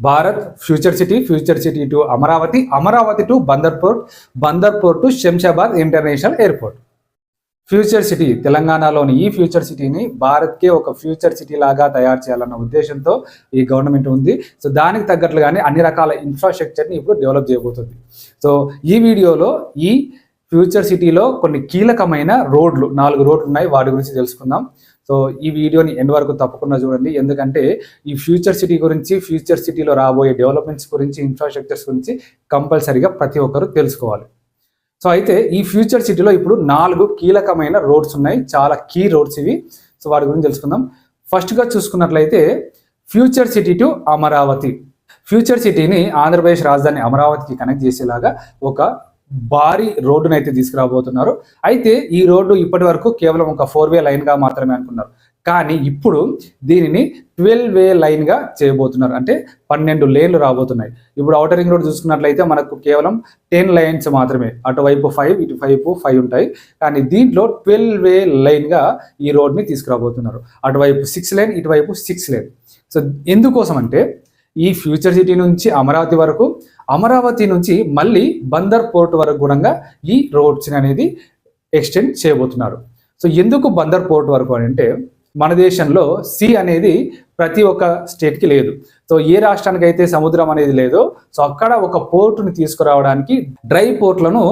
Bharat future city future city to Amaravati Amaravati to Bandarpur Bandarpur to Shamshabad international airport. Future city తెలంగాణలోని ఈ future సిటీని భారత్కే ఒక future city లాగా తయారు చేయాలన్న ఉద్దేశంతో ఈ గవర్నమెంట్ ఉంది. సో దానికి తగ్గట్లుగానే అన్ని రకాల ఇన్ఫ్రాస్ట్రక్చర్ని ఇప్పుడు డెవలప్ చేయబోతుంది. సో ఈ వీడియోలో ఈ ఫ్యూచర్ సిటీలో కొన్ని కీలకమైన రోడ్లు నాలుగు రోడ్లు ఉన్నాయి. వాటి గురించి తెలుసుకుందాం. సో ఈ వీడియోని ఎండ్ వరకు తప్పకుండా చూడండి. ఎందుకంటే ఈ ఫ్యూచర్ సిటీ గురించి ఫ్యూచర్ సిటీలో రాబోయే డెవలప్మెంట్స్ గురించి ఇన్ఫ్రాస్ట్రక్చర్స్ గురించి కంపల్సరీగా ప్రతి ఒక్కరు తెలుసుకోవాలి. సో అయితే ఈ ఫ్యూచర్ సిటీలో ఇప్పుడు నాలుగు కీలకమైన రోడ్స్ ఉన్నాయి. చాలా కీ రోడ్స్ ఇవి. సో వాటి గురించి తెలుసుకుందాం. ఫస్ట్గా చూసుకున్నట్లయితే ఫ్యూచర్ సిటీ టు అమరావతి. ఫ్యూచర్ సిటీని ఆంధ్రప్రదేశ్ రాజధాని అమరావతికి కనెక్ట్ చేసేలాగా ఒక భారీ రోడ్డును అయితే తీసుకురాబోతున్నారు. అయితే ఈ రోడ్డు ఇప్పటి వరకు కేవలం ఒక ఫోర్ వే లైన్గా మాత్రమే అనుకున్నారు. కానీ ఇప్పుడు దీనిని ట్వెల్వ్ వే లైన్గా చేయబోతున్నారు. అంటే పన్నెండు లేన్లు రాబోతున్నాయి. ఇప్పుడు అవుటర్ రింగ్ రోడ్ చూసుకున్నట్లయితే మనకు కేవలం టెన్ లైన్స్ మాత్రమే. అటువైపు ఫైవ్ ఇటువైపు ఫైవ్ ఉంటాయి. కానీ దీంట్లో ట్వెల్వ్ వే లైన్గా ఈ రోడ్ని తీసుకురాబోతున్నారు. అటువైపు సిక్స్ లైన్ ఇటువైపు సిక్స్ లైన్. సో ఎందుకోసం అంటే ఈ ఫ్యూచర్ సిటీ నుంచి అమరావతి వరకు అమరావతి నుంచి మళ్ళీ బందర్ పోర్ట్ వరకు కూడా ఈ రోడ్స్ని అనేది ఎక్స్టెండ్ చేయబోతున్నారు. సో ఎందుకు బందర్ పోర్ట్ వరకు అని అంటే మన దేశంలో సి అనేది ప్రతి ఒక్క స్టేట్కి లేదు. సో ఏ రాష్ట్రానికి అయితే సముద్రం అనేది లేదో సో అక్కడ ఒక పోర్టుని తీసుకురావడానికి డ్రై పోర్ట్లను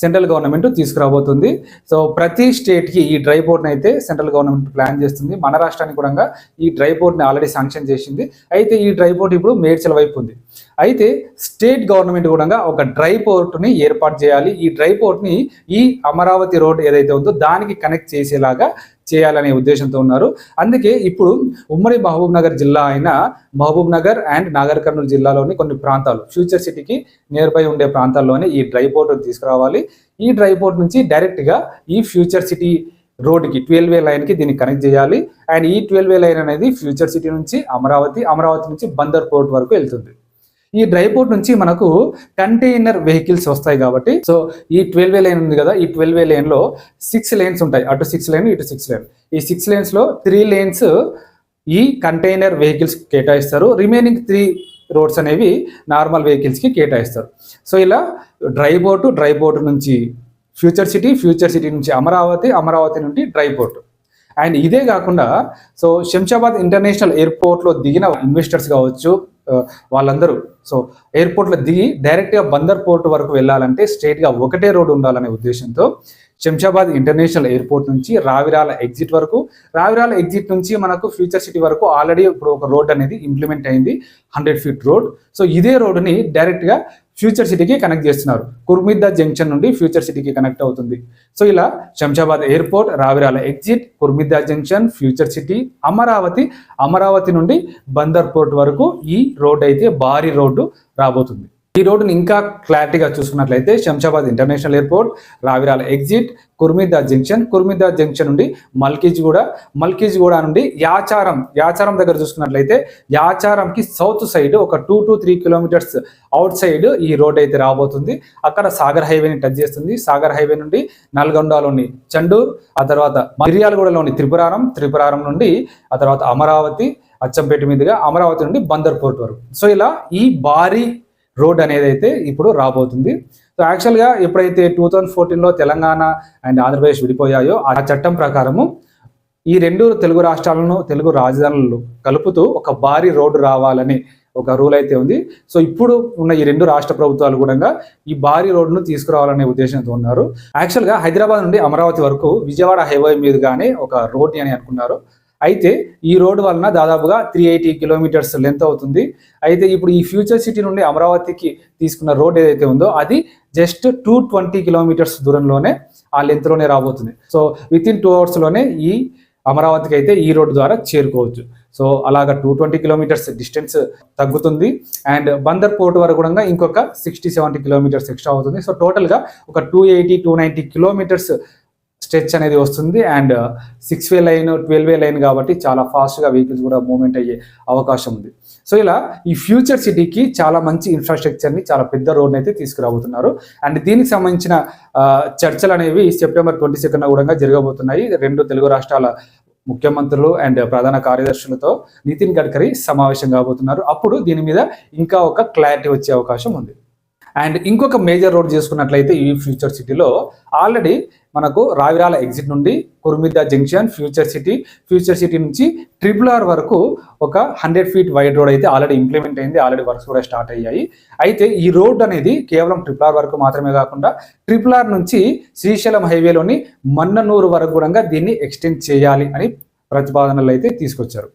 సెంట్రల్ గవర్నమెంట్ తీసుకురాబోతుంది. సో ప్రతి స్టేట్కి ఈ డ్రై పోర్ట్ని అయితే సెంట్రల్ గవర్నమెంట్ ప్లాన్ చేస్తుంది. మన రాష్ట్రానికి కూడా ఈ డ్రై పోర్ట్ని ఆల్రెడీ శాంక్షన్ చేసింది. అయితే ఈ డ్రై పోర్ట్ ఇప్పుడు మేడ్చల వైపు ఉంది. అయితే స్టేట్ గవర్నమెంట్ కూడా ఒక డ్రై పోర్ట్ని ఏర్పాటు చేయాలి. ఈ డ్రై పోర్ట్ని ఈ అమరావతి రోడ్ ఏదైతే ఉందో దానికి కనెక్ట్ చేసేలాగా చేయాలనే ఉద్దేశంతో ఉన్నారు. అందుకే ఇప్పుడు ఉమ్మడి మహబూబ్ నగర్ జిల్లా అయిన మహబూబ్ నగర్ అండ్ నాగర్ కర్నూలు జిల్లాలోని కొన్ని ప్రాంతాలు ఫ్యూచర్ సిటీకి నియర్ బై ఉండే ప్రాంతాల్లోనే ఈ డ్రై పోర్ట్ తీసుకురావాలి. ఈ డ్రై పోర్ట్ నుంచి డైరెక్ట్గా ఈ ఫ్యూచర్ సిటీ రోడ్కి ట్వెల్వ్ వే లైన్కి దీన్ని కనెక్ట్ చేయాలి. అండ్ ఈ ట్వెల్వ్ వే లైన్ అనేది ఫ్యూచర్ సిటీ నుంచి అమరావతి అమరావతి నుంచి బందర్ పోర్ట్ వరకు వెళ్తుంది. ఈ డ్రై పోర్ట్ నుంచి మనకు కంటైనర్ వెహికల్స్ వస్తాయి కాబట్టి సో ఈ ట్వెల్వ్ లైన్ ఉంది కదా ఈ ట్వెల్వ్ వే లైన్లో సిక్స్ లైన్స్ ఉంటాయి. అటు సిక్స్ లైన్ ఇటు సిక్స్ లైన్. ఈ సిక్స్ లైన్స్లో త్రీ లైన్స్ ఈ కంటైనర్ వెహికల్స్ కేటాయిస్తారు. రిమైనింగ్ త్రీ రోడ్స్ అనేవి నార్మల్ వెహికల్స్కి కేటాయిస్తారు. సో ఇలా డ్రై బోర్డు డ్రై బోర్డు నుంచి ఫ్యూచర్ సిటీ ఫ్యూచర్ సిటీ నుంచి అమరావతి అమరావతి నుండి డ్రై బోర్డు అండ్ ఇదే కాకుండా సో శంషాబాద్ ఇంటర్నేషనల్ ఎయిర్పోర్ట్లో దిగిన ఇన్వెస్టర్స్ కావచ్చు వాళ్ళందరూ. సో ఎయిర్పోర్ట్లో దిగి డైరెక్ట్గా బందర్ పోర్ట్ వరకు వెళ్ళాలంటే స్ట్రైట్గా ఒకటే రోడ్ ఉండాలనే ఉద్దేశంతో శంషాబాద్ ఇంటర్నేషనల్ ఎయిర్పోర్ట్ నుంచి రావిరాల ఎగ్జిట్ వరకు రావిరాల ఎగ్జిట్ నుంచి మనకు ఫ్యూచర్ సిటీ వరకు ఆల్రెడీ ఇప్పుడు ఒక రోడ్ అనేది ఇంప్లిమెంట్ అయింది హండ్రెడ్ ఫీట్ రోడ్. సో ఇదే రోడ్డుని డైరెక్ట్గా ఫ్యూచర్ సిటీకి కనెక్ట్ చేస్తున్నారు. కుర్మిద్దా జంక్షన్ నుండి ఫ్యూచర్ సిటీకి కనెక్ట్ అవుతుంది. సో ఇలా Shamshabad airport Ravirala exit Kurmidda junction future city Amaravati Amaravati నుండి బందర్ పోర్ట్ వరకు ఈ రోడ్ అయితే భారీ రోడ్డు రాబోతుంది. ఈ రోడ్డుని ఇంకా క్లారిటీగా చూసుకున్నట్లయితే Shamshabad international airport Ravirala exit Kurmidda junction. Kurmidda junction నుండి మల్కీజ్గూడ మల్కీజ్గూడ నుండి యాచారం యాచారం దగ్గర చూసుకున్నట్లయితే యాచారంకి సౌత్ సైడ్ ఒక two to three kilometres outside ఈ రోడ్ అయితే రాబోతుంది. అక్కడ సాగర్ హైవేని టచ్ చేస్తుంది. సాగర్ హైవే నుండి నల్గొండలోని చండూర్ ఆ తర్వాత మిర్యాలగూడలోని త్రిపురారం త్రిపురారం నుండి ఆ తర్వాత అమరావతి అచ్చంపేట మీదుగా అమరావతి నుండి బందర్ పోర్ట్ వరకు. సో ఇలా ఈ భారీ రోడ్ అనేది అయితే ఇప్పుడు రాబోతుంది. సో యాక్చువల్గా ఎప్పుడైతే టూ థౌజండ్ ఫోర్టీన్లో తెలంగాణ అండ్ ఆంధ్రప్రదేశ్ విడిపోయాయో ఆ చట్టం ప్రకారము ఈ రెండు తెలుగు రాష్ట్రాలను తెలుగు రాజధానులను కలుపుతూ ఒక భారీ రోడ్డు రావాలని ఒక రూల్ అయితే ఉంది. సో ఇప్పుడు ఉన్న ఈ రెండు రాష్ట్ర ప్రభుత్వాలు కూడా ఈ భారీ రోడ్డును తీసుకురావాలనే ఉద్దేశంతో ఉన్నారు. యాక్చువల్గా హైదరాబాద్ నుండి అమరావతి వరకు విజయవాడ హైవే మీదుగానే ఒక రోడ్ని అని అనుకున్నారు. అయితే ఈ రోడ్డు వలన దాదాపుగా త్రీ ఎయిటీ కిలోమీటర్స్ లెంత్ అవుతుంది. అయితే ఇప్పుడు ఈ ఫ్యూచర్ సిటీ నుండి అమరావతికి తీసుకున్న రోడ్ ఏదైతే ఉందో అది జస్ట్ టూ ట్వంటీ కిలోమీటర్స్ దూరంలోనే ఆ లెంత్లోనే రాబోతుంది. సో విత్ ఇన్ టూ అవర్స్లోనే ఈ అమరావతికి అయితే ఈ రోడ్డు ద్వారా చేరుకోవచ్చు. సో అలాగా టూ ట్వంటీ కిలోమీటర్స్ డిస్టెన్స్ తగ్గుతుంది. అండ్ బందర్ పోర్ట్ వరకు కూడా ఇంకొక సిక్స్టీ సెవెంటీ కిలోమీటర్స్ ఎక్స్ట్రా అవుతుంది. సో టోటల్గా ఒక two eighty two ninety kilometres stretch అనేది వస్తుంది. And six way lane twelve way lane కాబట్టి చాలా ఫాస్ట్గా వెహికల్స్ కూడా మూవ్మెంట్ అయ్యే అవకాశం ఉంది. సో ఇలా ఈ ఫ్యూచర్ సిటీకి చాలా మంచి ఇన్ఫ్రాస్ట్రక్చర్ని చాలా పెద్ద రోడ్ని అయితే తీసుకురాబోతున్నారు. అండ్ దీనికి సంబంధించిన చర్చలు అనేవి సెప్టెంబర్ ట్వంటీ సెకండ్ కూడా జరగబోతున్నాయి. రెండు తెలుగు రాష్ట్రాల ముఖ్యమంత్రులు అండ్ ప్రధాన కార్యదర్శులతో నితిన్ గడ్కరీ సమావేశం కాబోతున్నారు. అప్పుడు దీని మీద ఇంకా ఒక క్లారిటీ వచ్చే అవకాశం ఉంది. అండ్ ఇంకొక మేజర్ రోడ్ చేసుకున్నట్లయితే ఈ ఫ్యూచర్ సిటీలో ఆల్రెడీ మనకు రావిరాల ఎగ్జిట్ నుండి Kurmidda junction future city future city నుంచి ట్రిపుల్ ఆర్ వరకు ఒక హండ్రెడ్ ఫీట్ వైడ్ రోడ్ అయితే ఆల్రెడీ ఇంప్లిమెంట్ అయింది ఆల్రెడీ వర్క్స్ కూడా స్టార్ట్ అయ్యాయి. అయితే ఈ రోడ్ అనేది కేవలం ట్రిపుల్ ఆర్ వరకు మాత్రమే కాకుండా ట్రిపుల్ ఆర్ నుంచి శ్రీశైలం హైవేలోని మన్ననూరు వరకు కూడా దీన్ని ఎక్స్టెండ్ చేయాలి అని ప్రతిపాదనలు అయితే తీసుకొచ్చారు.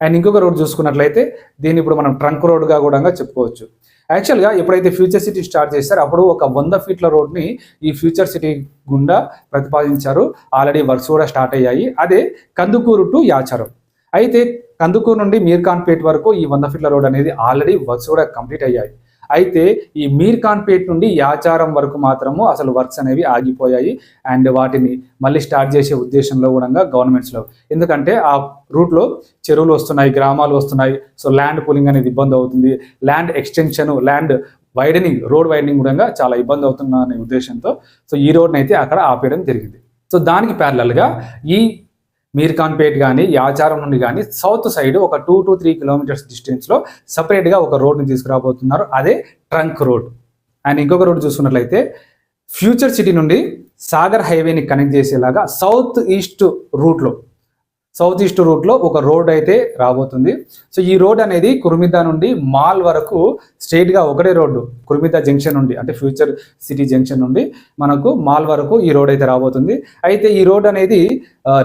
అండ్ ఇంకొక రోడ్ చూసుకున్నట్లయితే దీన్ని ఇప్పుడు మనం ట్రంక్ రోడ్గా కూడా చెప్పుకోవచ్చు. యాక్చువల్గా ఎప్పుడైతే ఫ్యూచర్ సిటీ స్టార్ట్ చేస్తారో అప్పుడు ఒక వంద ఫీట్ల రోడ్ని ఈ ఫ్యూచర్ సిటీ గుండా ప్రతిపాదించారు. ఆల్రెడీ వర్క్స్ కూడా స్టార్ట్ అయ్యాయి. అదే కందుకూరు టు యాచారం. అయితే కందుకూరు నుండి మీర్ఖాన్పేట్ వరకు ఈ వంద ఫీట్ల రోడ్ అనేది ఆల్రెడీ వర్క్స్ కూడా కంప్లీట్ అయ్యాయి. అయితే ఈ మీర్ ఖాన్పేట్ నుండి యాచారం వరకు మాత్రము అసలు వర్క్స్ అనేవి ఆగిపోయాయి. అండ్ వాటిని మళ్ళీ స్టార్ట్ చేసే ఉద్దేశంలో కూడా గవర్నమెంట్స్లో ఎందుకంటే ఆ రూట్లో చెరువులు వస్తున్నాయి గ్రామాలు వస్తున్నాయి. సో ల్యాండ్ పూలింగ్ అనేది ఇబ్బంది అవుతుంది. Land extension land widening road widening కూడా చాలా ఇబ్బంది అవుతున్న అనే ఉద్దేశంతో. సో ఈ రోడ్ని అయితే అక్కడ ఆపేయడం జరిగింది. సో దానికి ప్యారలల్గా ఈ మీర్ఖాన్పేట్ కానీ యాచారం నుండి కానీ సౌత్ సైడ్ ఒక టూ టు త్రీ కిలోమీటర్స్ డిస్టెన్స్లో సపరేట్గా ఒక రోడ్ని తీసుకురాబోతున్నారు. అదే ట్రంక్ రోడ్. అండ్ ఇంకొక రోడ్ చూసుకున్నట్లయితే ఫ్యూచర్ సిటీ నుండి సాగర్ హైవేని కనెక్ట్ చేసేలాగా సౌత్ ఈస్ట్ రూట్లో సౌత్ ఈస్ట్ రూట్లో ఒక రోడ్ అయితే రాబోతుంది. సో ఈ రోడ్ అనేది కుర్మిద్దా నుండి మాల్ వరకు స్ట్రైట్గా ఒకటే రోడ్డు కుర్మిద్దా జంక్షన్ నుండి అంటే ఫ్యూచర్ సిటీ జంక్షన్ నుండి మనకు మాల్ వరకు ఈ రోడ్ అయితే రాబోతుంది. అయితే ఈ రోడ్ అనేది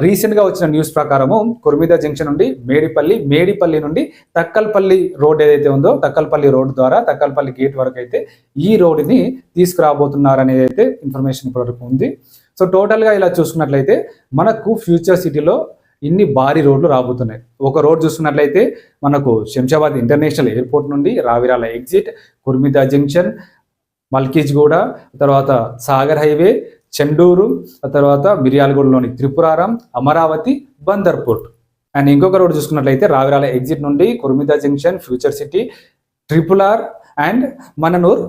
రీసెంట్గా వచ్చిన న్యూస్ ప్రకారము కుర్మిద్దా జంక్షన్ నుండి మేడిపల్లి మేడిపల్లి నుండి తక్కల్పల్లి రోడ్ ఏదైతే ఉందో తక్కల్పల్లి రోడ్ ద్వారా తక్కల్పల్లి గేట్ వరకు అయితే ఈ రోడ్ని తీసుకురాబోతున్నారు అనేది అయితే ఇన్ఫర్మేషన్ ఇప్పటివరకు ఉంది. సో టోటల్గా ఇలా చూసుకున్నట్లయితే మనకు ఫ్యూచర్ సిటీలో ఇన్ని భారీ రోడ్లు రాబోతున్నాయి. ఒక రోడ్ చూసుకున్నట్లయితే మనకు శంషాబాద్ ఇంటర్నేషనల్ ఎయిర్పోర్ట్ నుండి రావిరాల ఎగ్జిట్ కుర్మిదా జంక్షన్ మల్కీజ్గూడ తర్వాత సాగర్ హైవే చెండూరు ఆ తర్వాత మిర్యాలగూడలోని త్రిపురారం అమరావతి బందర్పూర్. అండ్ ఇంకొక రోడ్ చూసుకున్నట్లయితే రావిరాల ఎగ్జిట్ నుండి Kurmida junction future city triple R and Mananur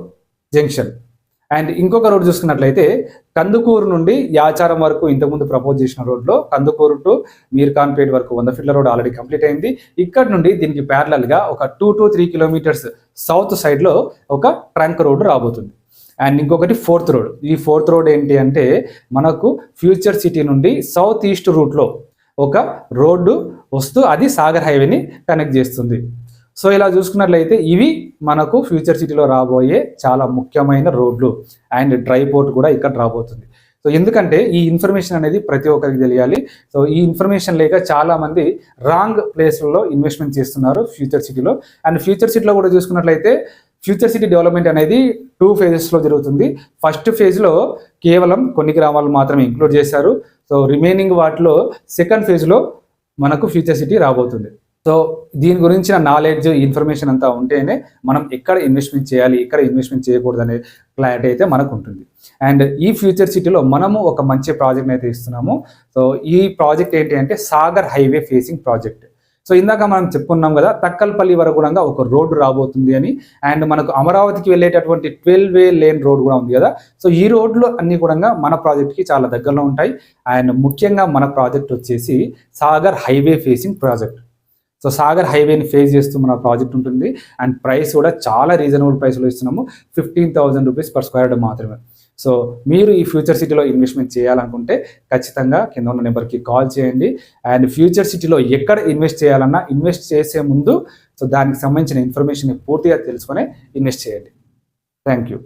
junction. And ఇంకొక రోడ్ చూసుకున్నట్లయితే కందుకూరు నుండి యాచారం వరకు ఇంతకుముందు ప్రపోజ్ చేసిన రోడ్లో కందుకూరు టు మీర్ఖాన్పేట్ వరకు వంద ఫీట్ల రోడ్ ఆల్రెడీ కంప్లీట్ అయింది. ఇక్కడ నుండి దీనికి parallel గా ఒక two to three kilometres south సైడ్లో ఒక ట్రంక్ రోడ్ రాబోతుంది. అండ్ ఇంకొకటి ఫోర్త్ రోడ్ ఈ ఫోర్త్ రోడ్ ఏంటి అంటే మనకు ఫ్యూచర్ సిటీ నుండి సౌత్ ఈస్ట్ రూట్లో ఒక రోడ్డు వస్తూ అది సాగర్ హైవేని కనెక్ట్ చేస్తుంది. సో ఇలా చూసుకున్నట్లయితే ఇవి మనకు ఫ్యూచర్ సిటీలో రాబోయే చాలా ముఖ్యమైన రోడ్లు అండ్ డ్రై పోర్ట్ కూడా ఇక్కడ రాబోతుంది. సో ఎందుకంటే ఈ ఇన్ఫర్మేషన్ అనేది ప్రతి ఒక్కరికి తెలియాలి. సో ఈ ఇన్ఫర్మేషన్ లేక చాలామంది రాంగ్ ప్లేస్లలో ఇన్వెస్ట్మెంట్ చేస్తున్నారు ఫ్యూచర్ సిటీలో అండ్ ఫ్యూచర్ సిటీలో కూడా చూసుకున్నట్లయితే ఫ్యూచర్ సిటీ డెవలప్మెంట్ అనేది టూ ఫేజెస్లో జరుగుతుంది. ఫస్ట్ ఫేజ్లో కేవలం కొన్ని గ్రామాలు మాత్రమే ఇంక్లూడ్ చేశారు. సో రిమైనింగ్ వాటిలో సెకండ్ ఫేజ్లో మనకు ఫ్యూచర్ సిటీ రాబోతుంది. సో దీని గురించిన నాలెడ్జ్ ఇన్ఫర్మేషన్ అంతా ఉంటేనే మనం ఎక్కడ ఇన్వెస్ట్మెంట్ చేయాలి ఎక్కడ ఇన్వెస్ట్మెంట్ చేయకూడదు అనే క్లారిటీ అయితే మనకు ఉంటుంది. అండ్ ఈ ఫ్యూచర్ సిటీలో మనము ఒక మంచి ప్రాజెక్ట్ అయితే ఇస్తున్నాము. సో ఈ ప్రాజెక్ట్ ఏంటి అంటే Sagar highway facing project so ఇందాక మనం చెప్పుకున్నాం కదా తక్కల్పల్లి వరకు కూడా ఒక రోడ్డు రాబోతుంది అని. అండ్ మనకు అమరావతికి వెళ్ళేటటువంటి ట్వెల్వ్ వే లేన్ రోడ్ కూడా ఉంది కదా. సో ఈ రోడ్లు అన్ని కూడా మన ప్రాజెక్ట్కి చాలా దగ్గరలో ఉంటాయి. అండ్ ముఖ్యంగా మన ప్రాజెక్ట్ వచ్చేసి Sagar highway facing project so Sagar హైవేని face చేస్తూ మన ప్రాజెక్ట్ ఉంటుంది. అండ్ ప్రైస్ కూడా చాలా రీజనబుల్ ప్రైస్లో ఇస్తున్నాము. Fifteen thousand rupees per square yard మాత్రమే. సో మీరు ఈ ఫ్యూచర్ సిటీలో ఇన్వెస్ట్మెంట్ చేయాలనుకుంటే ఖచ్చితంగా కింద ఉన్న నెంబర్కి కాల్ చేయండి. అండ్ ఫ్యూచర్ సిటీలో ఎక్కడ ఇన్వెస్ట్ చేయాలన్నా ఇన్వెస్ట్ చేసే ముందు సో దానికి సంబంధించిన ఇన్ఫర్మేషన్ పూర్తిగా తెలుసుకొని ఇన్వెస్ట్ చేయండి. Thank you